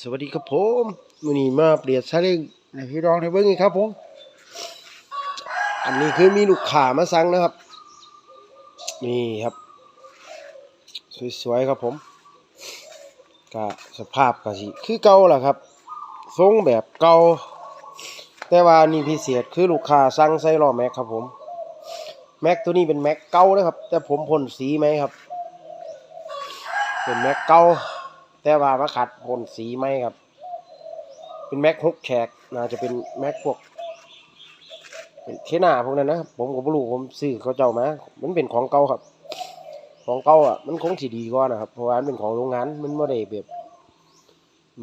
สวัสดีครับผมวันนี้มาเปลี่ยนซาเล้งให้พี่น้องในเบิ้งอีกครับผม อันนี้คือมีลูกค้ามาสั่งนะครับ นี่ครับ สวยๆครับผมก็สภาพก็สิคือเก่าแหละครับทรงแบบเก่าแต่ว่านี่พิเศษคือลูกค้าสั่งใส่ล้อแม็กครับผมแม็กตัวนี้เป็นแม็กเก่านะครับ แต่ผมพ่นสีไหมครับ เป็นแม็กเก่า แต่ว่ามาขัดพ่นสีไหมครับ เป็นแม็กฮุกแขกน่าจะเป็นแม็กพวกเป็นเทน่าพวกนั้นนะผมก็ไม่รู้ผมซื้อเขาเจ้ามา มันเป็นของเก่าครับ ของเก่าอะมันคงสิดีกว่านะครับเพราะว่ามันเป็นของโรงงานมันไม่ได้แบบ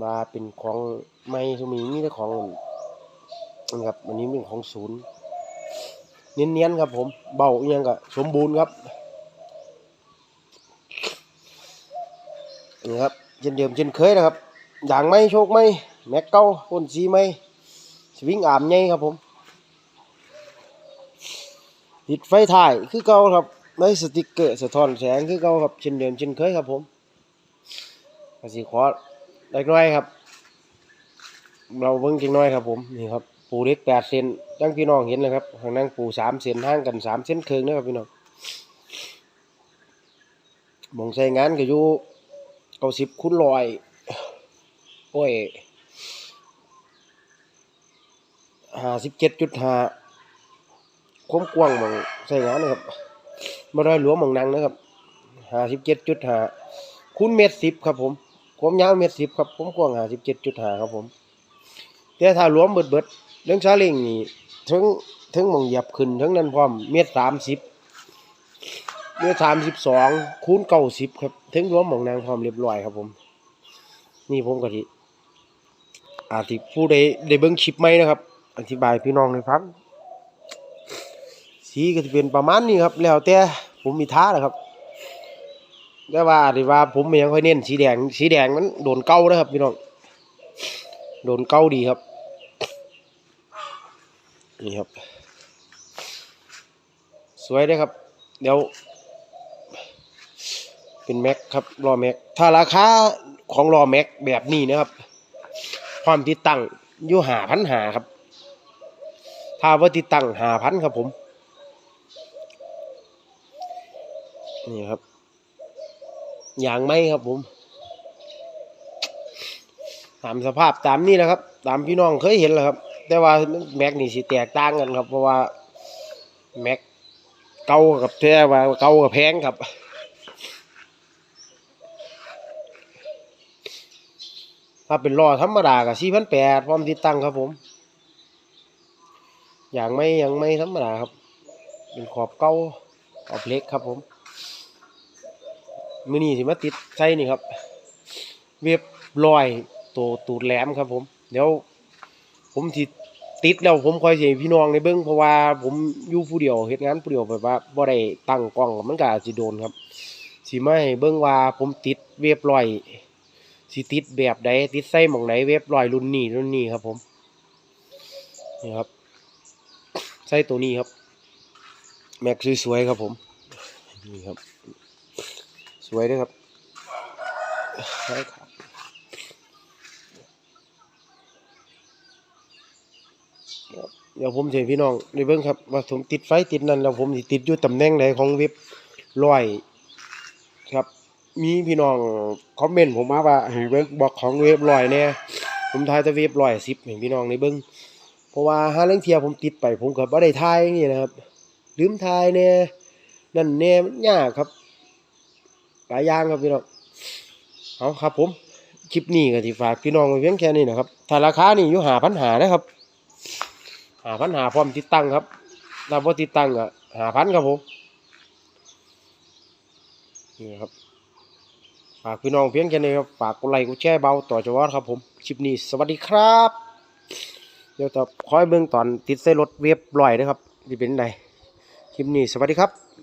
มาเป็นของไม่ทุมีมีแต่ของนะครับอันนี้เป็นของศูนย์เนียนๆครับผมเบาเอียงก็สมบูรณ์ครับนี่ครับ เช่นเดิมเช่นเคยนะครับอย่างไม่โชคไม่แม็กเก้าพ่นสีไม่สวิงอามไงครับผมติดไฟถ่ายคือเก่าครับในสติกเกอร์สะท้อนแสงคือเก่าครับเช่นเดิมเช่นเคยครับผมก็สิขอเล็กน้อยครับ เราเบิ่งจังน้อยครับผมนี่ครับปูเล็กแปดเซนดังพี่น้องเห็นเลยครับข้างนั้นปูสามเซนห่างกันสามเซนครึ่งนะครับพี่น้องมองใส่งานก็อยู่ เก้าสิบคูณร้อยโอ้ยห้าสิบเจ็ดจุดห้าความกว้างหมองใส่งานนะครับม่ได้หลวมหมองนังนะครับห้าสิบเจ็ดจุดห้าคูณเมตรสิบครับผมความยาวเมตรสิบครับความกว้างห้าสิบเจ็ดจุดห้าครับผมแต่ถ้ารวมเบิดเบิดเรื่องซาเล้งนี่ถึงถึงหมองเหยียบขึ้นถึงนั้นพร้อมเมตรสามสิบ เมตรสามสิบสองคูณเก้าสิบครับถึงรวมหมองนางพร้อมเรียบร้อยครับผม นี่ผมก็ที่อาที่ผู้ใดได้เบิ่งคลิปไหมนะครับ อธิบายพี่น้องในฟังสีก็จะเป็นประมาณนี้ครับ แล้วแต่ผมมีท่านะครับแต่ว่าอาจจะว่าผมยังค่อยเน้นสีแดง สีแดงมันโดนเก้านะครับพี่น้อง โดนเก้าดีครับ นี่ครับ สวยเลยครับ เดี๋ยว เป็นแม็กครับรอแม็กถ้าราคาของรอแม็กแบบนี้นะครับความติดตั้งอยู่หาพันหาครับ ถ้าว่าติดตั้งหาพันครับผม นี่ครับอย่างไม่ครับผม ตามสภาพตามนี้แหละครับ ตามพี่น้องเคยเห็นแหละครับ แต่ว่าแม็กนี่สิแตกต่างกันครับ เพราะว่าแม็กเก่ากับแท้ว่าเก่ากับแพงครับ ถ้าเป็นล้อธรรมดากับสี่พันแปดพร้อมติดตั้งครับผม อย่างไม่ยังไม่ธรรมดาครับ เป็นขอบเก่าขอบเล็กครับผมมือนี้สิมาติดใส่นี่ครับ เว็บลอยตัวตูดแหลมครับ ผม เดี๋ยว ผมสิติดแล้วผมคอยสิให้พี่น้องในเบิ้องเพราะว่าผมอยู่ผู้เดียวเฮ็ดงานผู้เดียวแบบว่าบ่ได้ตั้งกล้องมันก็อาจสิโดนครับสิไมาให้เบิ้องว่าผมติดเว็บลอย สิติดแบบใดติดใส่หม่องไหนเว็บลอยรุ่นนี้รุ่นนี้ครับผมนี่ครับใส่ตัวนี้ครับ แม็กสวยๆครับผมนี่ครับ สวยด้วยครับเดี๋ยวผมจะให้พี่น้องได้เบิ่งครับว่าผมติดไฟติดนั่นแล้วผมติดอยู่ตำแหน่งไหนของเว็บร้อย มีพี่น้องคอมเมนต์ผมมาว่าให้เบิ่งบอกของเว็บร้อยแน่ผมทายแต่เว็บร้อยสิบให้พี่น้องได้เบิ่งเพราะว่าหาเรื่องเทียผมติดไปผมก็บ่ได้ทายอย่างนี้นะครับ ลืมทายแน่นั่นแน่มันยากครับ หลายอย่างครับพี่น้องเอาครับ ผมคลิปนี้ก็สิฝากพี่น้องไว้เพียงแค่นี้นะครับถ้าราคานี่อยู่หาปัญหานะครับหาพันหาพร้อมติดตั้งครับถ้าบ่ติดตั้งก็หาพันครับผมนี่ครับ ฝากพี่น้องเพียงแค่นี้ครับฝากกดไลค์กดแชร์เบาต่อจวอดครับผมคลิปนี้สวัสดีครับ เดี๋ยวต่อคอยเบื้องตอนติดใส่รถเว็บลอยนะครับที่เป็นไงคลิปนี้สวัสดีครับ